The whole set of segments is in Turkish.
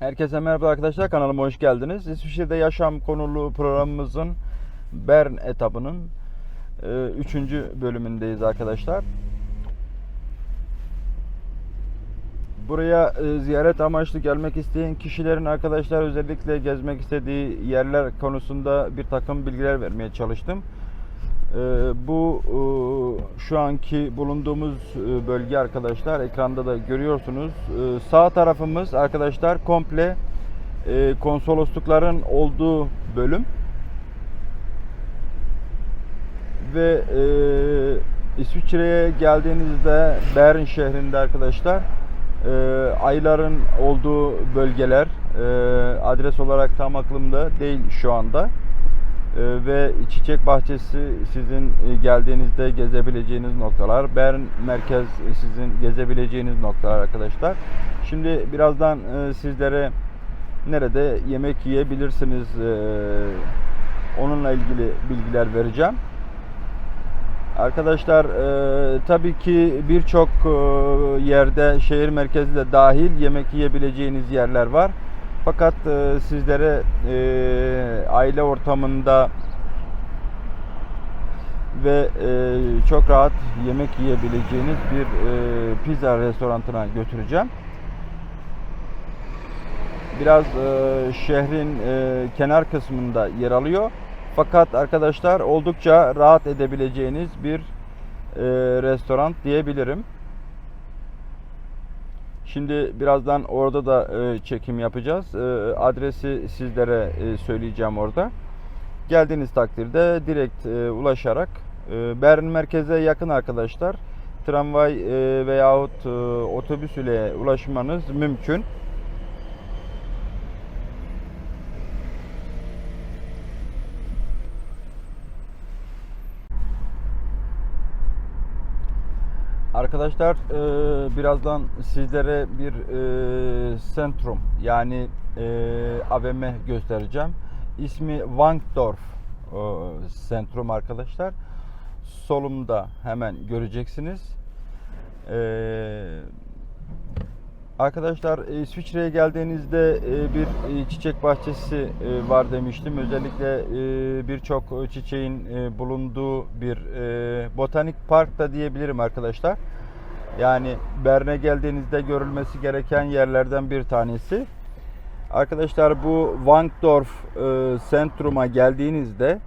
Herkese merhaba arkadaşlar kanalıma hoş geldiniz. İsviçre'de yaşam konulu programımızın Bern etabının 3. bölümündeyiz arkadaşlar. Buraya e, ziyaret amaçlı gelmek isteyen kişilerin arkadaşlar özellikle gezmek istediği yerler konusunda bir takım bilgiler vermeye çalıştım. E, Bu e, şu anki bulunduğumuz e, bölge arkadaşlar ekranda da görüyorsunuz. E, Sağ tarafımız arkadaşlar komple e, konsoloslukların olduğu bölüm ve İsviçre'ye geldiğinizde Bern şehrinde arkadaşlar ayların olduğu bölgeler adres olarak tam aklımda değil şu anda. E, ve çiçek bahçesi sizin e, geldiğinizde gezebileceğiniz noktalar. Bern merkez sizin gezebileceğiniz noktalar arkadaşlar. Şimdi birazdan e, sizlere nerede yemek yiyebilirsiniz e, onunla ilgili bilgiler vereceğim. Arkadaşlar e, tabii ki birçok e, yerde şehir merkezi de dahil yemek yiyebileceğiniz yerler var. Fakat e, sizlere e, aile ortamında ve e, çok rahat yemek yiyebileceğiniz bir e, pizza restoranına götüreceğim. Biraz e, şehrin e, kenar kısmında yer alıyor. Fakat arkadaşlar oldukça rahat edebileceğiniz bir e, restoran diyebilirim. Şimdi birazdan orada da e, çekim yapacağız. E, adresi sizlere e, söyleyeceğim orada. Geldiğiniz takdirde direkt e, ulaşarak e, Bern merkeze yakın arkadaşlar. Tramvay e, veyahut e, otobüs ile ulaşmanız mümkün. Arkadaşlar e, birazdan sizlere bir e, sentrum yani e, AVM göstereceğim. İsmi Wankdorf e, sentrum arkadaşlar. Solumda hemen göreceksiniz. E, arkadaşlar e, İsviçre'ye geldiğinizde e, bir e, çiçek bahçesi var demiştim. Özellikle birçok çiçeğin bulunduğu bir botanik park da diyebilirim arkadaşlar. Yani Bern'e geldiğinizde görülmesi gereken yerlerden bir tanesi. Arkadaşlar bu Wankdorf e, Centrum'a geldiğinizde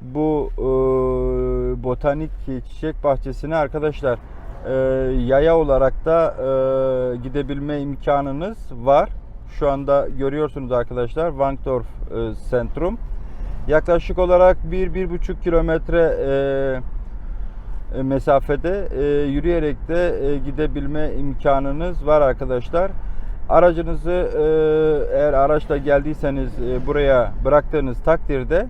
bu botanik çiçek bahçesine arkadaşlar e, yaya olarak da e, gidebilme imkanınız var. Şu anda görüyorsunuz arkadaşlar Wankdorf e, Centrum. Yaklaşık olarak 1-1,5 kilometre e, mesafede e, yürüyerek de e, gidebilme imkanınız var arkadaşlar. Aracınızı e, eğer araçla geldiyseniz e, buraya bıraktığınız takdirde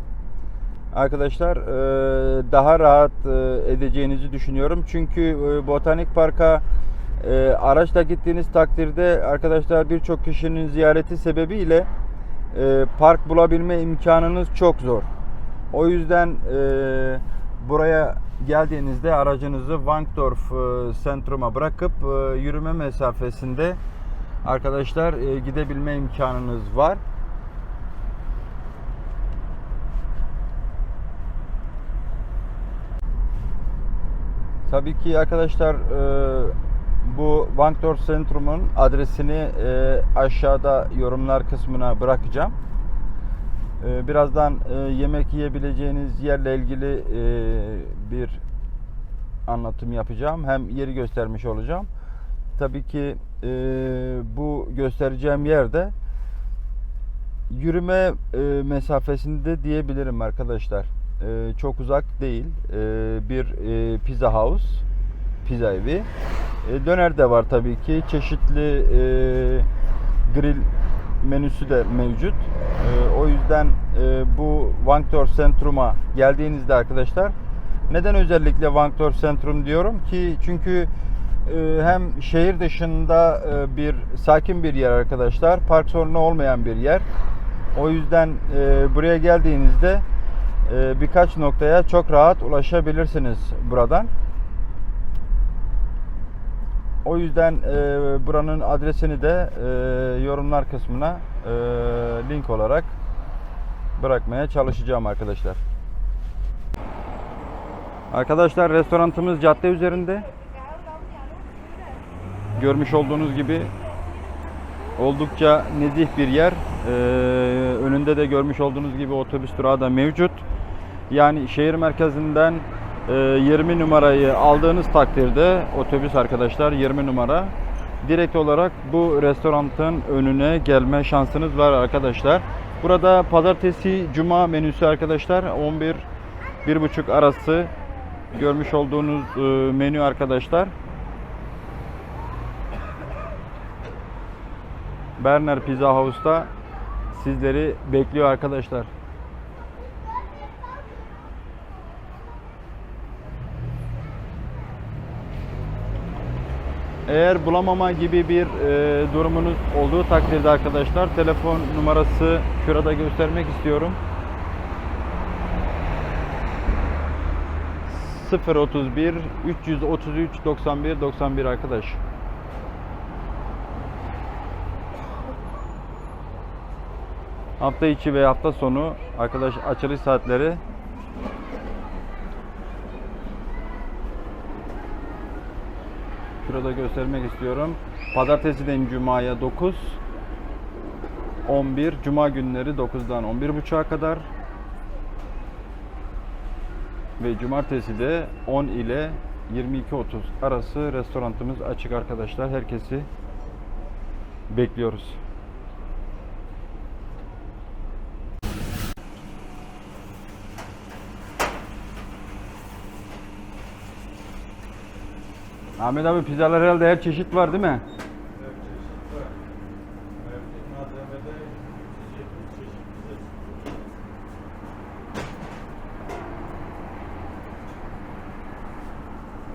arkadaşlar e, daha rahat e, edeceğinizi düşünüyorum. Çünkü e, botanik parka araçla gittiğiniz takdirde arkadaşlar birçok kişinin ziyareti sebebiyle park bulabilme imkanınız çok zor. O yüzden buraya geldiğinizde aracınızı Wankdorf Centrum'a bırakıp yürüme mesafesinde arkadaşlar gidebilme imkanınız var. Tabii ki arkadaşlar e, bu Wankdorf Centrum'un adresini e, aşağıda yorumlar kısmına bırakacağım. E, Birazdan e, yemek yiyebileceğiniz yerle ilgili e, bir anlatım yapacağım. Hem yeri göstermiş olacağım. Tabii ki e, bu göstereceğim yerde yürüme e, mesafesinde diyebilirim arkadaşlar. E, çok uzak değil. E, bir e, pizza house, pizza evi. E, döner de var tabii ki. Çeşitli e, grill menüsü de mevcut. E, o yüzden e, bu Wankdorf Centrum'a geldiğinizde arkadaşlar neden özellikle Wankdorf Centrum diyorum ki çünkü e, hem şehir dışında e, bir sakin bir yer arkadaşlar. Park sorunu olmayan bir yer. O yüzden e, buraya geldiğinizde e, birkaç noktaya çok rahat ulaşabilirsiniz buradan. O yüzden e, buranın adresini de e, yorumlar kısmına e, link olarak bırakmaya çalışacağım arkadaşlar. Arkadaşlar restoranımız cadde üzerinde. Görmüş olduğunuz gibi oldukça nezih bir yer. Ee, önünde de görmüş olduğunuz gibi otobüs durağı da mevcut. Yani şehir merkezinden e, 20 numarayı aldığınız takdirde otobüs arkadaşlar 20 numara direkt olarak bu restoranın önüne gelme şansınız var arkadaşlar. Burada pazartesi cuma menüsü arkadaşlar 11 1.30 arası görmüş olduğunuz e, menü arkadaşlar. Berner Pizza House'ta sizleri bekliyor arkadaşlar. Eğer bulamama gibi bir e, durumunuz olduğu takdirde arkadaşlar telefon numarası şurada göstermek istiyorum. 031 333 91 91 arkadaş. Hafta içi ve hafta sonu arkadaş açılış saatleri Şurada göstermek istiyorum. Pazartesiden Cuma'ya 9 11 Cuma günleri 9'dan 11.30'a kadar ve cumartesi de 10 ile 22.30 arası restoranımız açık arkadaşlar. Herkesi bekliyoruz. Ahmet abi pizzalar herhalde her çeşit var değil mi?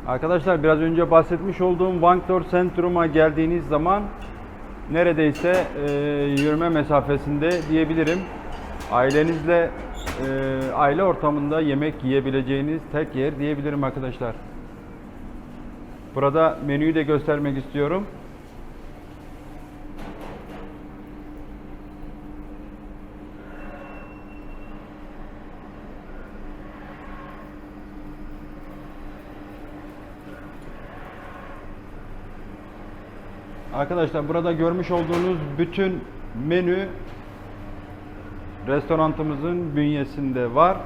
Arkadaşlar biraz önce bahsetmiş olduğum Wankdorf Centrum'a geldiğiniz zaman neredeyse e, yürüme mesafesinde diyebilirim. Ailenizle e, aile ortamında yemek yiyebileceğiniz tek yer diyebilirim arkadaşlar. Burada menüyü de göstermek istiyorum. Arkadaşlar burada görmüş olduğunuz bütün menü restoranımızın bünyesinde var.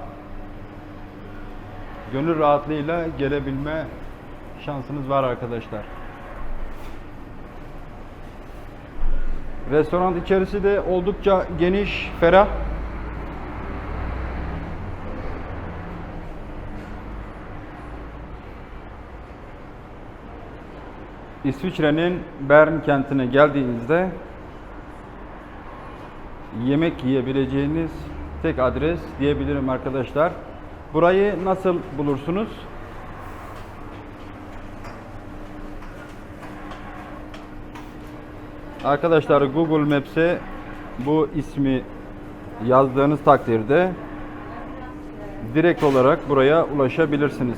Gönül rahatlığıyla gelebilme şansınız var arkadaşlar. Restoran içerisi de oldukça geniş, ferah. İsviçre'nin Bern kentine geldiğinizde yemek yiyebileceğiniz tek adres diyebilirim arkadaşlar. Burayı nasıl bulursunuz? Arkadaşlar Google Maps'e bu ismi yazdığınız takdirde direkt olarak buraya ulaşabilirsiniz.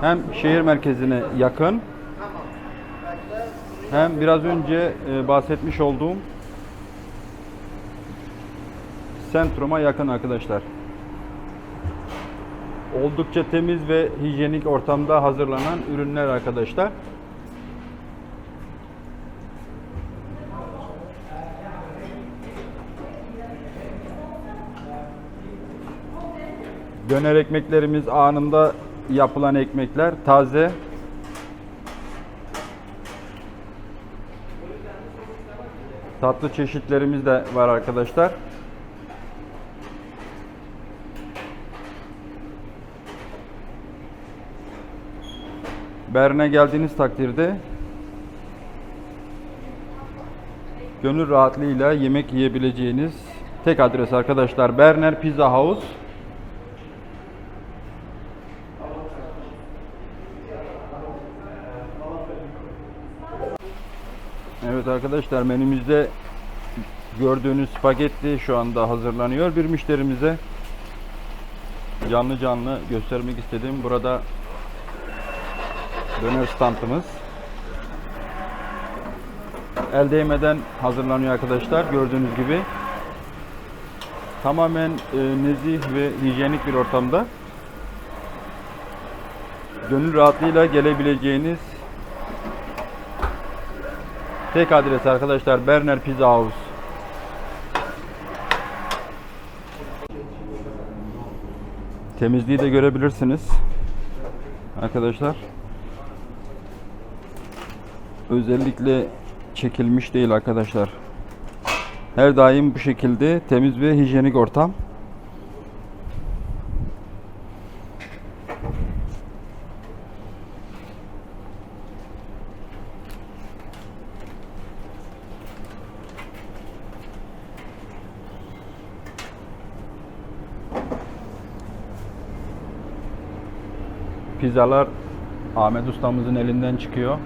Hem şehir merkezine yakın hem biraz önce e, bahsetmiş olduğum sentruma yakın arkadaşlar. Oldukça temiz ve hijyenik ortamda hazırlanan ürünler arkadaşlar. Döner ekmeklerimiz anında yapılan ekmekler taze. Tatlı çeşitlerimiz de var arkadaşlar. Bern'e geldiğiniz takdirde gönül rahatlığıyla yemek yiyebileceğiniz tek adres arkadaşlar. Berner Pizza House. Evet arkadaşlar menümüzde gördüğünüz spagetti şu anda hazırlanıyor. Bir müşterimize canlı canlı göstermek istedim. Burada döner standımız. el değmeden hazırlanıyor arkadaşlar gördüğünüz gibi. Tamamen e, nezih ve hijyenik bir ortamda gönül rahatlığıyla gelebileceğiniz tek adres arkadaşlar Berner Pizza House. Temizliği de görebilirsiniz. Arkadaşlar. Özellikle çekilmiş değil arkadaşlar. Her daim bu şekilde temiz ve hijyenik ortam. Pizzalar Ahmet ustamızın elinden çıkıyor.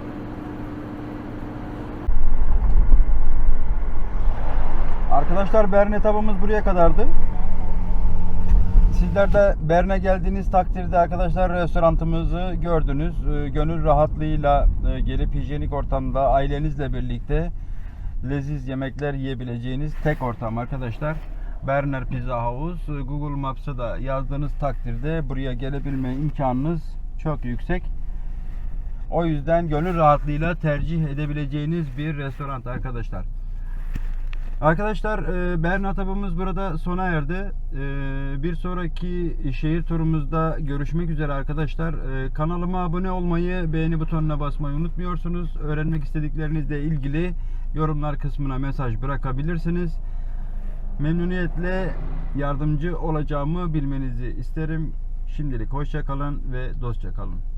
Arkadaşlar Berne etabımız buraya kadardı. Sizler de Berne geldiğiniz takdirde arkadaşlar restoranımızı gördünüz. Ee, Gönül rahatlığıyla e, gelip hijyenik ortamda ailenizle birlikte leziz yemekler yiyebileceğiniz tek ortam arkadaşlar. Berner Pizza House. Ee, Google Maps'a da yazdığınız takdirde buraya gelebilme imkanınız çok yüksek. O yüzden gönül rahatlığıyla tercih edebileceğiniz bir restoran arkadaşlar. Arkadaşlar e, Bern etabımız burada sona erdi. E, Bir sonraki şehir turumuzda görüşmek üzere arkadaşlar. E, Kanalıma abone olmayı, beğeni butonuna basmayı unutmuyorsunuz. Öğrenmek istediklerinizle ilgili yorumlar kısmına mesaj bırakabilirsiniz. Memnuniyetle yardımcı olacağımı bilmenizi isterim. Şimdilik hoşça kalın ve dostça kalın.